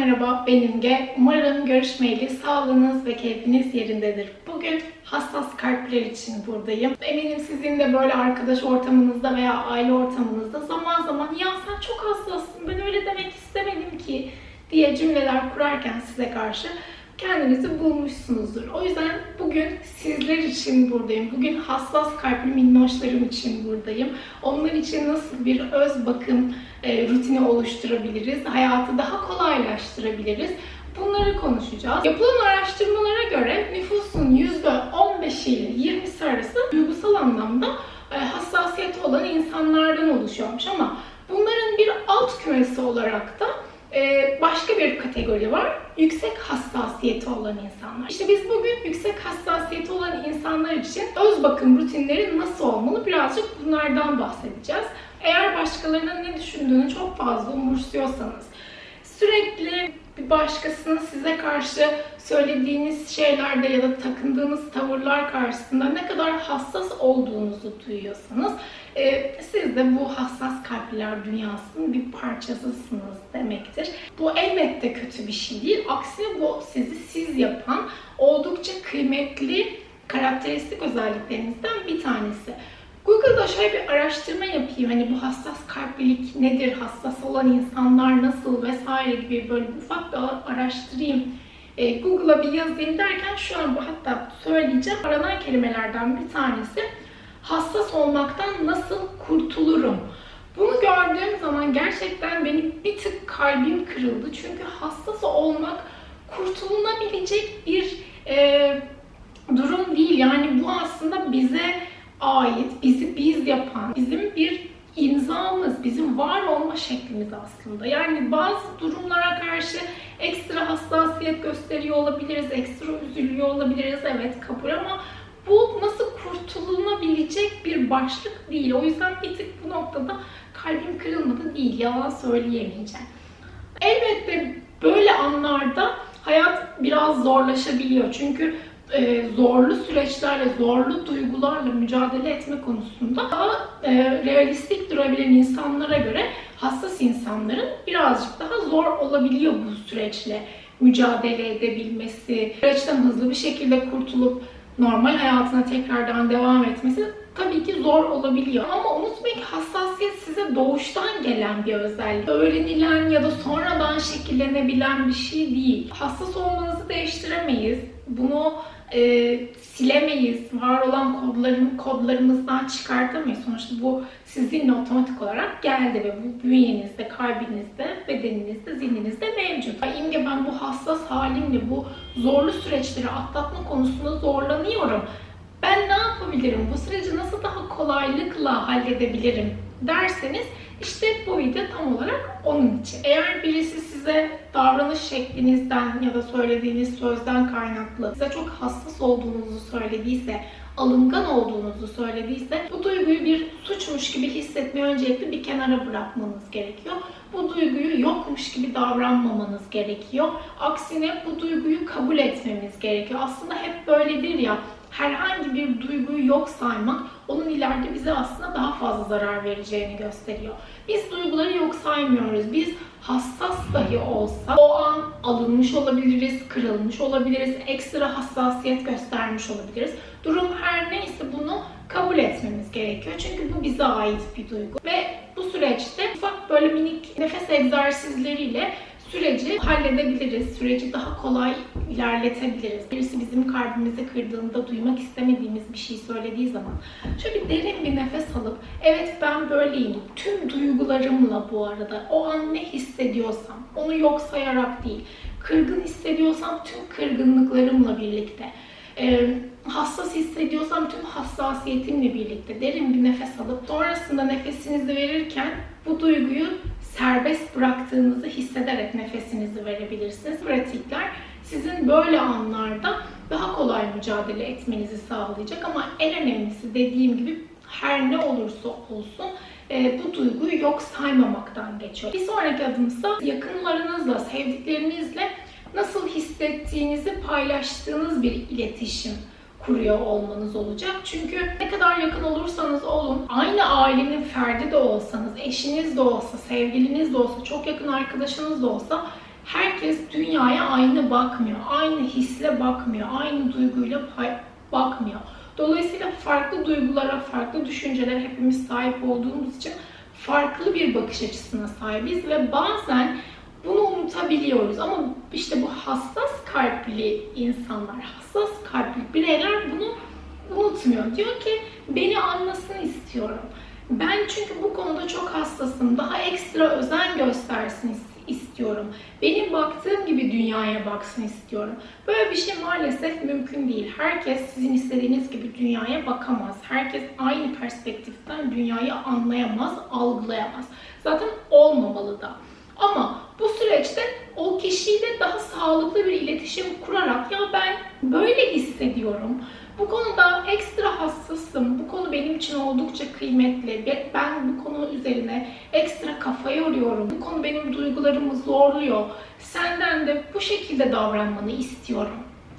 merhaba, benim Ge. Umarım görüşmeyeli sağlığınız ve keyfiniz yerindedir. Bugün hassas kalpler için buradayım. Eminim sizin de böyle arkadaş ortamınızda veya aile ortamınızda zaman zaman ya sen çok hassassın, ben öyle demek istemedim ki diye cümleler kurarken size karşı kendinizi bulmuşsunuzdur. O yüzden bugün sizler için buradayım. Bugün hassas kalpli minnoşlarım için buradayım. Onlar için nasıl bir öz bakım e, rutini oluşturabiliriz, hayatı daha kolaylaştırabiliriz. Bunları konuşacağız. Yapılan araştırmalara göre nüfusun %15 ile 20'si arası duygusal anlamda e, hassasiyeti olan insanlardan oluşuyormuş ama bunların bir alt kümesi olarak da başka bir kategori var. Yüksek hassasiyeti olan insanlar. İşte biz bugün yüksek hassasiyeti olan insanlar için öz bakım rutinleri nasıl olmalı birazcık bunlardan bahsedeceğiz. Eğer başkalarının ne düşündüğünü çok fazla umursuyorsanız, sürekli bir başkasının size karşı söylediğiniz şeylerde ya da takındığınız tavırlar karşısında ne kadar hassas olduğunuzu duyuyorsanız e, siz de bu hassas kalpler dünyasının bir parçasısınız demektir. Bu elbette kötü bir şey değil. Aksine bu sizi siz yapan oldukça kıymetli karakteristik özelliklerinizden bir tanesi. Google'da şöyle bir araştırma yapayım. Hani bu hassas kalplilik nedir, hassas olan insanlar nasıl vesaire gibi böyle ufak bir araştırayım. E, Google'a bir yazayım derken şu an bu hatta söyleyeceğim. Aranan kelimelerden bir tanesi hassas olmaktan nasıl kurtulurum? Bunu gördüğüm zaman gerçekten benim bir tık kalbim kırıldı. Çünkü hassas olmak kurtulunabilecek bir e, durum değil. Yani bu aslında bize ait, bizi biz yapan, bizim bir imzamız, bizim var olma şeklimiz aslında. Yani bazı durumlara karşı ekstra hassasiyet gösteriyor olabiliriz, ekstra üzülüyor olabiliriz. Evet kabul ama bu nasıl kurtulunabilecek bir başlık değil. O yüzden bir tık bu noktada kalbim kırılmadı değil. Yalan söyleyemeyeceğim. Elbette böyle anlarda hayat biraz zorlaşabiliyor. Çünkü e, zorlu süreçlerle, zorlu duygularla mücadele etme konusunda daha e, realistik durabilen insanlara göre hassas insanların birazcık daha zor olabiliyor bu süreçle mücadele edebilmesi, süreçten hızlı bir şekilde kurtulup normal hayatına tekrardan devam etmesi tabii ki zor olabiliyor. Ama unutmayın ki hassasiyet size doğuştan gelen bir özellik. Öğrenilen ya da sonradan şekillenebilen bir şey değil. Hassas olmanızı değiştiremeyiz. Bunu e, silemeyiz. Var olan kodların kodlarımızdan çıkartamayız. Sonuçta bu sizinle otomatik olarak geldi ve bu bünyenizde, kalbinizde, bedeninizde, zihninizde mevcut. İmge ben bu hassas halimle bu zorlu süreçleri atlatma konusunda zorlanıyorum. Ben ne yapabilirim? Bu süreci nasıl daha kolaylıkla halledebilirim derseniz işte bu video tam olarak onun için. Eğer birisi size davranış şeklinizden ya da söylediğiniz sözden kaynaklı size çok hassas olduğunuzu söylediyse, alıngan olduğunuzu söylediyse bu duyguyu bir suçmuş gibi hissetmeyi öncelikle bir kenara bırakmanız gerekiyor. Bu duyguyu yokmuş gibi davranmamanız gerekiyor. Aksine bu duyguyu kabul etmemiz gerekiyor. Aslında hep böyledir ya herhangi bir duyguyu yok saymak onun ileride bize aslında daha fazla zarar vereceğini gösteriyor. Biz duyguları yok saymıyoruz. Biz hassas dahi olsa o an alınmış olabiliriz, kırılmış olabiliriz, ekstra hassasiyet göstermiş olabiliriz. Durum her neyse bunu kabul etmemiz gerekiyor. Çünkü bu bize ait bir duygu. Ve bu süreçte ufak böyle minik nefes egzersizleriyle süreci halledebiliriz. Süreci daha kolay ilerletebiliriz. Birisi bizim kalbimizi kırdığında duymak istemediğimiz bir şey söylediği zaman şöyle derin bir nefes alıp evet ben böyleyim. Tüm duygularımla bu arada o an ne hissediyorsam onu yok sayarak değil. Kırgın hissediyorsam tüm kırgınlıklarımla birlikte e, hassas hissediyorsam tüm hassasiyetimle birlikte derin bir nefes alıp sonrasında nefesinizi verirken bu duyguyu serbest bıraktığınızı hissederek nefesinizi verebilirsiniz. Pratikler sizin böyle anlarda daha kolay mücadele etmenizi sağlayacak ama en önemlisi dediğim gibi her ne olursa olsun e, bu duyguyu yok saymamaktan geçiyor. Bir sonraki adımsa yakınlarınızla, sevdiklerinizle nasıl hissettiğinizi paylaştığınız bir iletişim kuruyor olmanız olacak. Çünkü ne kadar yakın olursanız olun, aynı ailenin ferdi de olsanız, eşiniz de olsa, sevgiliniz de olsa, çok yakın arkadaşınız da olsa herkes dünyaya aynı bakmıyor. Aynı hisle bakmıyor. Aynı duyguyla bakmıyor. Dolayısıyla farklı duygulara, farklı düşüncelere hepimiz sahip olduğumuz için farklı bir bakış açısına sahibiz ve bazen bunu unutabiliyoruz ama işte bu hassas kalpli insanlar, hassas kalpli bireyler bunu unutmuyor. Diyor ki beni anlasın istiyorum. Ben çünkü bu konuda çok hassasım. Daha ekstra özen göstersin is- istiyorum. Benim baktığım gibi dünyaya baksın istiyorum. Böyle bir şey maalesef mümkün değil. Herkes sizin istediğiniz gibi dünyaya bakamaz. Herkes aynı perspektiften dünyayı anlayamaz, algılayamaz. Zaten olmamalı da. Ama bu süreçte o kişiyle daha sağlıklı bir iletişim kurarak ya ben böyle hissediyorum. Bu konuda ekstra hassasım. Bu konu benim için oldukça kıymetli. Be- Ben bu konu üzerine ekstra kafa yoruyorum. Bu konu benim duygularımı zorluyor. Senden de bu şekilde davranmanı istiyorum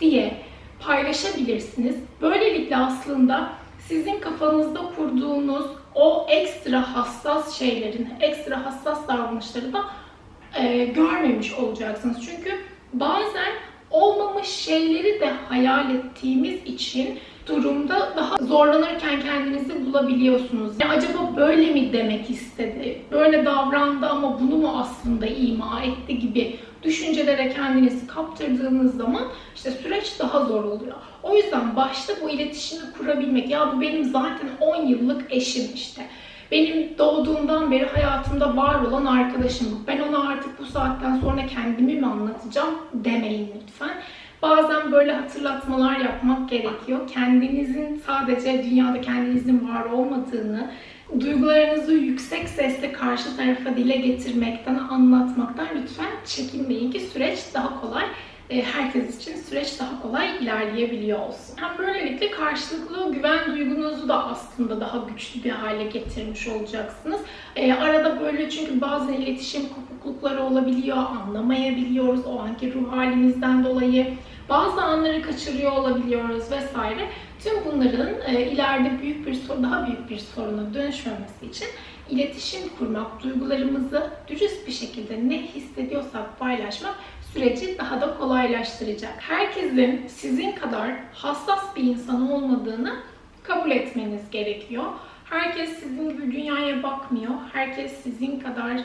diye paylaşabilirsiniz. Böylelikle aslında sizin kafanızda kurduğunuz o ekstra hassas şeylerin, ekstra hassas davranışları da e, görmemiş olacaksınız. Çünkü bazen olmamış şeyleri de hayal ettiğimiz için durumda daha zorlanırken kendinizi bulabiliyorsunuz. Ya acaba böyle mi demek istedi? Böyle davrandı ama bunu mu aslında ima etti gibi düşüncelere kendinizi kaptırdığınız zaman işte süreç daha zor oluyor. O yüzden başta bu iletişimi kurabilmek, ya bu benim zaten 10 yıllık eşim işte. Benim doğduğumdan beri hayatımda var olan arkadaşım. Ben ona artık bu saatten sonra kendimi mi anlatacağım demeyin lütfen. Bazen böyle hatırlatmalar yapmak gerekiyor. Kendinizin sadece dünyada kendinizin var olmadığını, duygularınızı yüksek sesle karşı tarafa dile getirmekten, anlatmaktan lütfen çekinmeyin ki süreç daha kolay herkes için süreç daha kolay ilerleyebiliyor olsun. Hem böylelikle karşılıklı güven duygunuzu da aslında daha güçlü bir hale getirmiş olacaksınız. E, arada böyle çünkü bazen iletişim kopuklukları olabiliyor, anlamayabiliyoruz o anki ruh halimizden dolayı. Bazı anları kaçırıyor olabiliyoruz vesaire. Tüm bunların e, ileride büyük bir sorun, daha büyük bir soruna dönüşmemesi için iletişim kurmak, duygularımızı dürüst bir şekilde ne hissediyorsak paylaşmak süreci daha da kolaylaştıracak. Herkesin sizin kadar hassas bir insan olmadığını kabul etmeniz gerekiyor. Herkes sizin gibi dünyaya bakmıyor. Herkes sizin kadar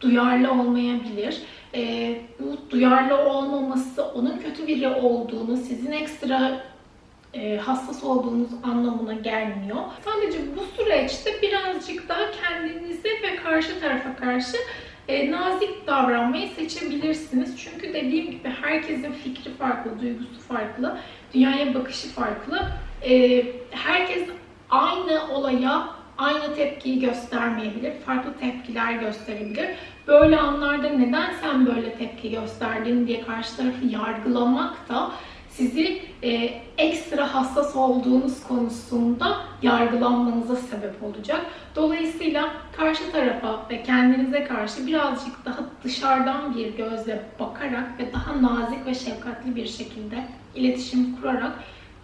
duyarlı olmayabilir. Ee, bu duyarlı olmaması onun kötü biri olduğunu, sizin ekstra e, hassas olduğunuz anlamına gelmiyor. Sadece bu süreçte birazcık daha kendinize ve karşı tarafa karşı e, nazik davranmayı seçebilirsiniz. Çünkü dediğim gibi herkesin fikri farklı, duygusu farklı, dünyaya bakışı farklı. E, herkes aynı olaya aynı tepkiyi göstermeyebilir. Farklı tepkiler gösterebilir. Böyle anlarda neden sen böyle tepki gösterdin diye karşı tarafı yargılamak da sizi e, ekstra hassas olduğunuz konusunda yargılanmanıza sebep olacak. Dolayısıyla karşı tarafa ve kendinize karşı birazcık daha dışarıdan bir gözle bakarak ve daha nazik ve şefkatli bir şekilde iletişim kurarak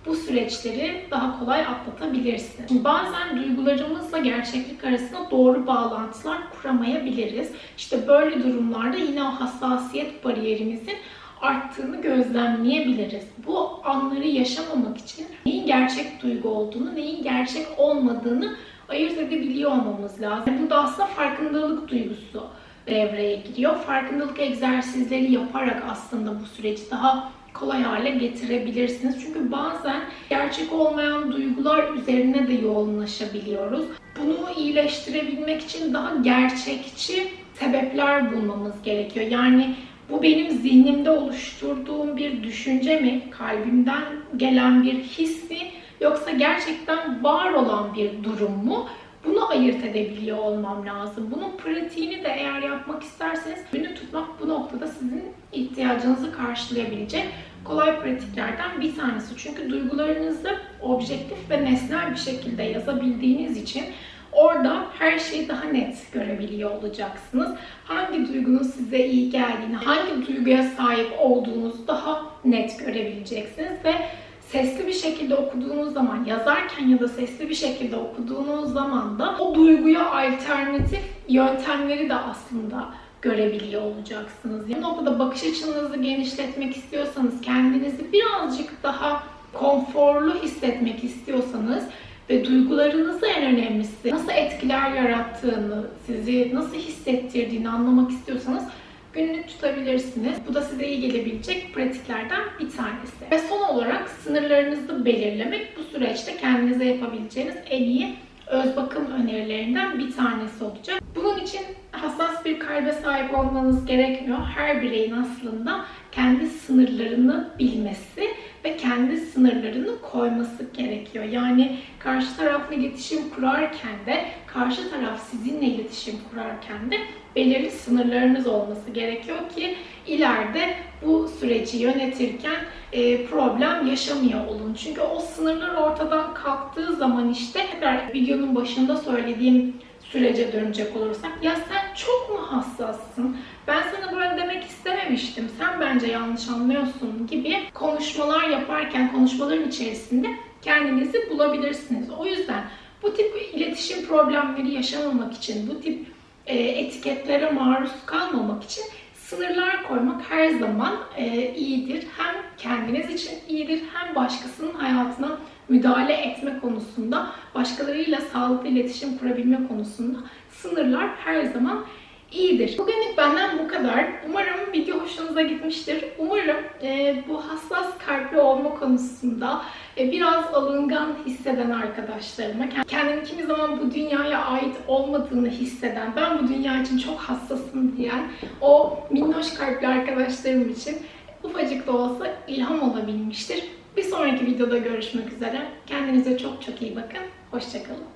bu süreçleri daha kolay atlatabilirsiniz. Şimdi bazen duygularımızla gerçeklik arasında doğru bağlantılar kuramayabiliriz. İşte böyle durumlarda yine o hassasiyet bariyerimizin arttığını gözlemleyebiliriz. Bu anları yaşamamak için neyin gerçek duygu olduğunu, neyin gerçek olmadığını ayırt edebiliyor olmamız lazım. Burada aslında farkındalık duygusu devreye giriyor. Farkındalık egzersizleri yaparak aslında bu süreci daha kolay hale getirebilirsiniz. Çünkü bazen gerçek olmayan duygular üzerine de yoğunlaşabiliyoruz. Bunu iyileştirebilmek için daha gerçekçi sebepler bulmamız gerekiyor. Yani bu benim zihnimde oluşturduğum bir düşünce mi, kalbimden gelen bir his mi, yoksa gerçekten var olan bir durum mu? Bunu ayırt edebiliyor olmam lazım. Bunun pratiğini de eğer yapmak isterseniz günü tutmak bu noktada sizin ihtiyacınızı karşılayabilecek kolay pratiklerden bir tanesi. Çünkü duygularınızı objektif ve nesnel bir şekilde yazabildiğiniz için Orada her şeyi daha net görebiliyor olacaksınız. Hangi duygunun size iyi geldiğini, hangi duyguya sahip olduğunuzu daha net görebileceksiniz ve sesli bir şekilde okuduğunuz zaman, yazarken ya da sesli bir şekilde okuduğunuz zaman da o duyguya alternatif yöntemleri de aslında görebiliyor olacaksınız. Bu noktada bakış açınızı genişletmek istiyorsanız, kendinizi birazcık daha konforlu hissetmek istiyorsanız ve duygularınızı en önemlisi nasıl etkiler yarattığını, sizi nasıl hissettirdiğini anlamak istiyorsanız günlük tutabilirsiniz. Bu da size iyi gelebilecek pratiklerden bir tanesi. Ve son olarak sınırlarınızı belirlemek bu süreçte kendinize yapabileceğiniz en iyi öz bakım önerilerinden bir tanesi olacak. Bunun için hassas bir kalbe sahip olmanız gerekmiyor. Her bireyin aslında kendi sınırlarını bilmesi ve kendi sınırlarını koyması gerekiyor. Yani karşı tarafla iletişim kurarken de, karşı taraf sizinle iletişim kurarken de belirli sınırlarınız olması gerekiyor ki ileride bu süreci yönetirken e, problem yaşamıyor olun. Çünkü o sınırlar ortadan kalktığı zaman işte tekrar videonun başında söylediğim sürece dönecek olursak ya sen çok mu hassassın? Ben sana böyle demek istememiştim. Sen bence yanlış anlıyorsun gibi konuşmalar yaparken konuşmaların içerisinde kendinizi bulabilirsiniz. O yüzden bu tip iletişim problemleri yaşamamak için, bu tip e, etiketlere maruz kalmamak için sınırlar koymak her zaman e, iyidir. Hem kendiniz için iyidir hem başkasının hayatına müdahale etme konusunda, başkalarıyla sağlıklı iletişim kurabilme konusunda sınırlar her zaman iyidir. Bugünlük benden bu kadar. Umarım video hoşunuza gitmiştir. Umarım e, bu hassas kalpli olma konusunda e, biraz alıngan hisseden arkadaşlarıma, kendini kimi zaman bu dünyaya ait olmadığını hisseden, ben bu dünya için çok hassasım diyen o minnoş kalpli arkadaşlarım için ufacık da olsa ilham olabilmiştir. Bir sonraki videoda görüşmek üzere. Kendinize çok çok iyi bakın. Hoşçakalın.